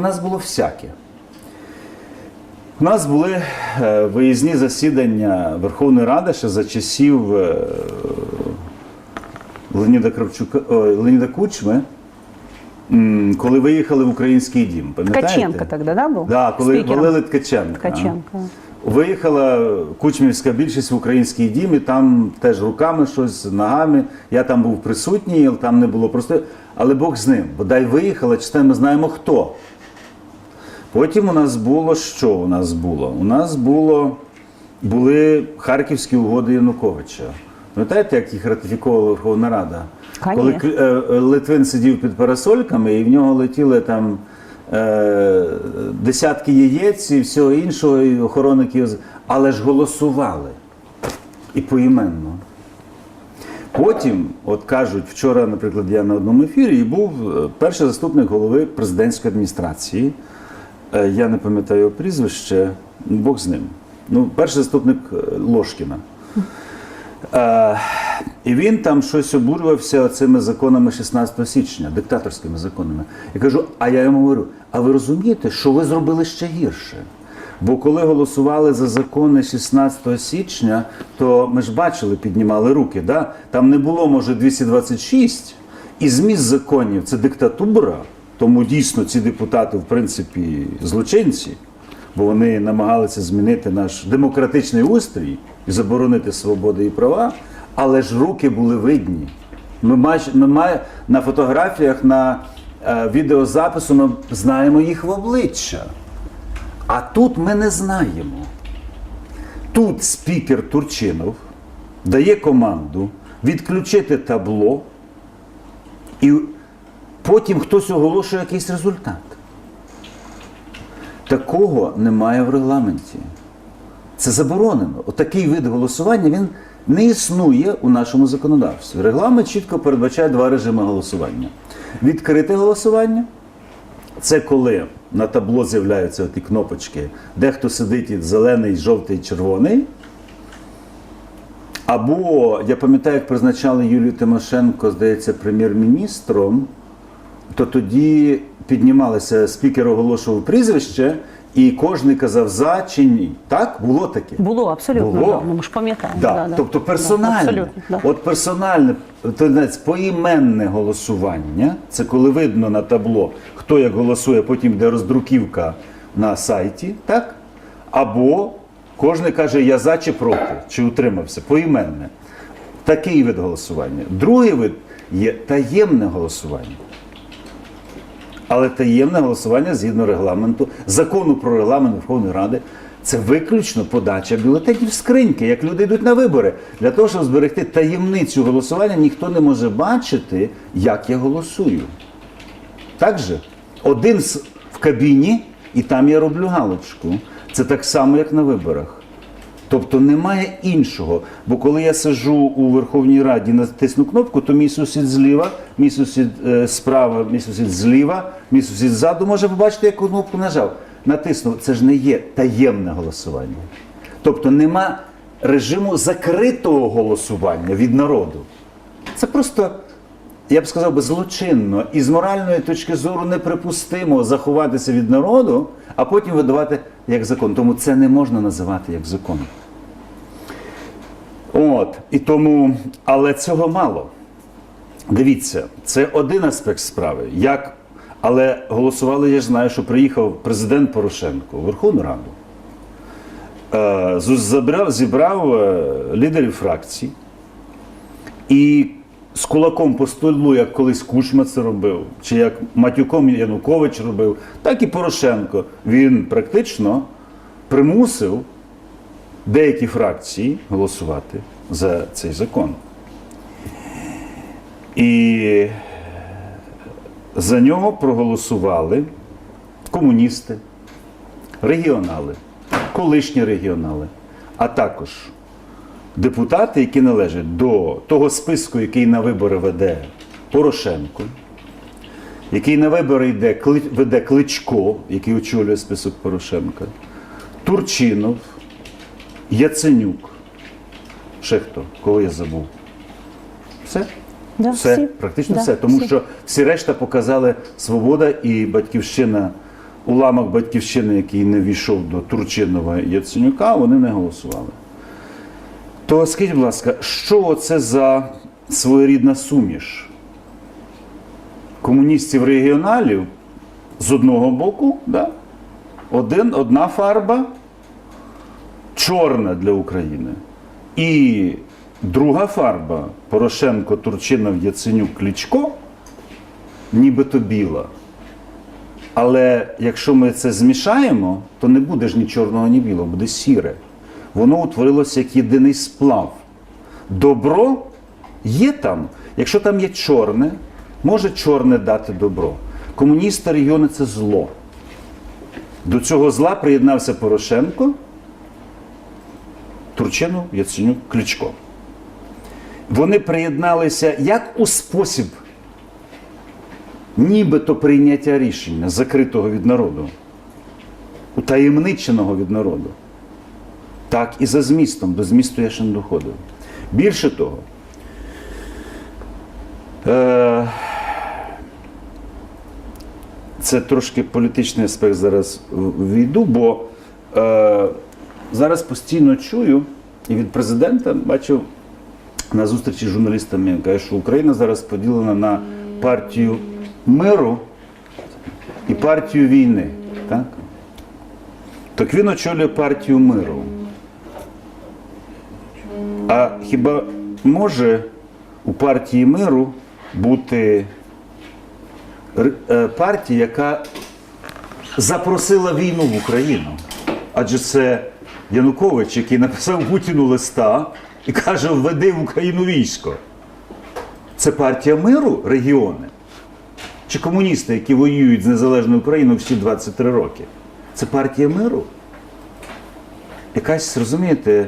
У нас було всяке. У нас були е, виїзні засідання Верховної Ради ще за часів е, Леоніда, Кравчука, Леоніда Кучми, коли виїхали в український дім. Пам'ятаєте? Ткаченко тогда, да, был? Да, коли валили Ткаченка. Ткаченко. Виїхала кучмівська більшість в український дім, і там теж руками щось, ногами. Я там був присутній, там не було просто. Але Бог з ним. Бодай виїхала, чи те ми знаємо хто. Потім у нас було що у нас було? У нас було, були харківські угоди Януковича. Пам'ятаєте, як їх ратифіковувала Верховна Рада? Коли Конечно. е, е, Литвин сидів під парасольками, і в нього летіли там е, десятки яєць і всього іншого, і охоронників, але ж голосували і поіменно. Потім, от кажуть, вчора, наприклад, я на одному ефірі і був перший заступник голови президентської адміністрації. Е, Я не пам'ятаю прізвище, Бог з ним. Ну, перший заступник е, Ложкіна. Е, і він там щось обурювався цими законами 16 січня, диктаторськими законами. Я кажу, а я йому говорю: а ви розумієте, що ви зробили ще гірше? Бо коли голосували за закони 16 січня, то ми ж бачили, піднімали руки. Да? Там не було, може, 226, і зміст законів це диктатура, тому дійсно ці депутати, в принципі, злочинці бо вони намагалися змінити наш демократичний устрій і заборонити свободи і права, але ж руки були видні. Ми, мач- ми на фотографіях, на е, відеозапису ми знаємо їх в обличчя. А тут ми не знаємо. Тут спікер Турчинов дає команду відключити табло, і потім хтось оголошує якийсь результат. Такого немає в регламенті. Це заборонено. Отакий вид голосування він не існує у нашому законодавстві. Регламент чітко передбачає два режими голосування: відкрите голосування це коли на табло з'являються ті кнопочки, дехто сидить і зелений, жовтий, червоний. Або я пам'ятаю, як призначали Юлію Тимошенко, здається, прем'єр-міністром, то тоді піднімалися, спікер оголошував прізвище, і кожен казав за чи ні. Так? Було таке? Було, абсолютно. Було. Да. Ну, ми ж пам'ятаємо. Да. Да, да. Тобто персональне. да. От персональне, то, знаєте, поіменне голосування, це коли видно на табло, хто як голосує, потім йде роздруківка на сайті, так? Або кожен каже, я за чи проти, чи утримався, поіменне. Такий вид голосування. Другий вид є таємне голосування. Але таємне голосування згідно регламенту, закону про регламент Верховної Ради, це виключно подача бюлетенів в скриньки, як люди йдуть на вибори. Для того, щоб зберегти таємницю голосування, ніхто не може бачити, як я голосую. Так же, один в кабіні, і там я роблю галочку. Це так само, як на виборах. Тобто немає іншого. Бо коли я сижу у Верховній Раді натисну кнопку, то мій сусід зліва, мій сусід е, справа, мій сусід зліва, мій сусід ззаду може побачити, яку кнопку нажав. Натиснув. Це ж не є таємне голосування. Тобто нема режиму закритого голосування від народу. Це просто, я б сказав би, злочинно і з моральної точки зору неприпустимо заховатися від народу, а потім видавати як закон. Тому це не можна називати як закон. От, і тому, але цього мало. Дивіться, це один аспект справи. Як, але голосували, я ж знаю, що приїхав президент Порошенко у Верховну Раду. Е, Забрав, зібрав е, лідерів фракцій і з кулаком по столу, як колись Кучма це робив, чи як матюком Янукович робив, так і Порошенко. Він практично примусив деякі фракції голосувати за цей закон. І за нього проголосували комуністи, регіонали, колишні регіонали, а також депутати, які належать до того списку, який на вибори веде Порошенко, який на вибори йде, веде Кличко, який очолює список Порошенка, Турчинов, Яценюк. Ще хто? Кого я забув? Все? Да, все, всі. практично Да, все. Тому всі. що всі решта показали свобода і батьківщина уламок батьківщини, який не війшов до Турчинова і Яценюка, вони не голосували. То скажіть, будь ласка, що це за своєрідна суміш? Комуністів регіоналів з одного боку, да? Один, одна фарба чорна для України. І друга фарба Порошенко, Турчинов, Яценюк, Кличко, нібито біла. Але якщо ми це змішаємо, то не буде ж ні чорного, ні білого, буде сіре. Воно утворилося як єдиний сплав. Добро є там. Якщо там є чорне, може чорне дати добро. Комуністи регіони це зло. До цього зла приєднався Порошенко, Турчинов, Яценюк, Кличко. Вони приєдналися як у спосіб нібито прийняття рішення, закритого від народу, утаємниченого від народу. Так і за змістом, до змісту я ще не доходив. Більше того, е- це трошки політичний аспект зараз війду, бо е- зараз постійно чую і від президента бачив на зустрічі з журналістами, каже, що Україна зараз поділена на партію миру і партію війни. Так? Так він очолює партію миру. А хіба може у партії миру бути е, партія, яка запросила війну в Україну? Адже це Янукович, який написав Путіну листа і каже: введи в Україну військо. Це партія миру регіони? Чи комуністи, які воюють з незалежною Україною всі 23 роки? Це партія миру? Якась, розумієте,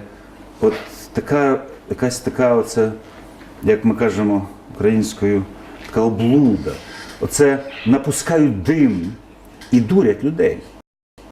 от така, якась така, оце, як ми кажемо українською, така облуда. Оце напускають дим і дурять людей.